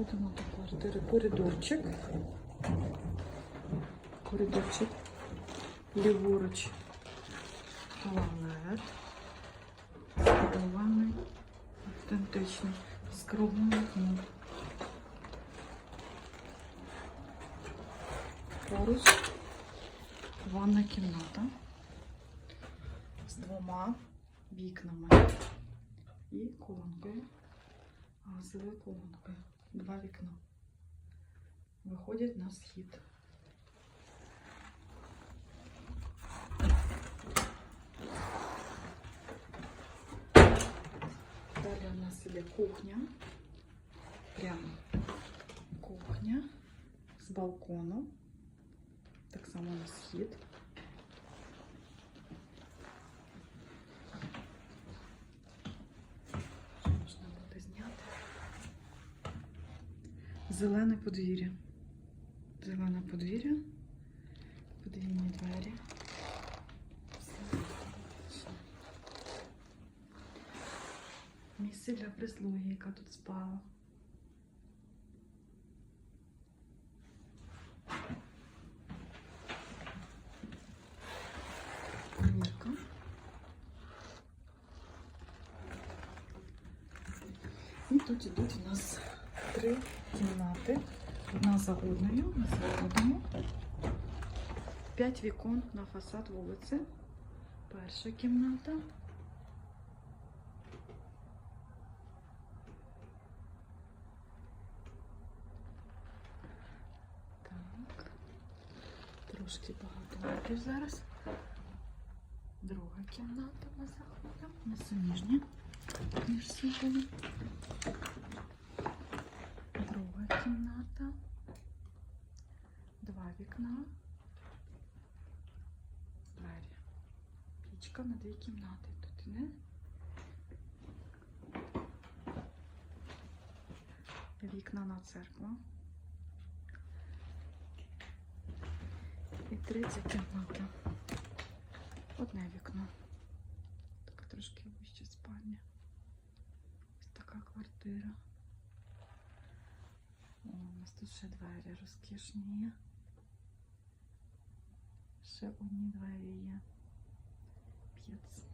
Заходимо до квартири. Коридорчик. Коридорчик. Ліворуч. Туалет. Збудований. Автентичний. З круглим вікном. Поруч. Ванна кімната. З двома вікнами. І колонкою. Газовою колонкою. Два вікна. Виходять на схід. Далі у нас іде кухня. Прямо кухня з балкону. Так само на схід. Зелене подвір'я. Зелене подвір'я. Подвійні двері. Місце для прислуги, яка тут спала. Тут ідуть у нас три кімнати. Одна за одною. Ми заходимо. П'ять вікон на фасад вулиці. Перша кімната. Так. Трошки багато метрів зараз. Друга кімната ми заходимо. Несу ніжні між собою. Кімната. Два вікна. Двері. Пічка на дві кімнати. Тут іде. Вікна на церкву. І третя кімната. Одне вікно. Така трошки вища спальня. Ось така квартира ще двері розкішні є. Ще одні двері є. П'єць.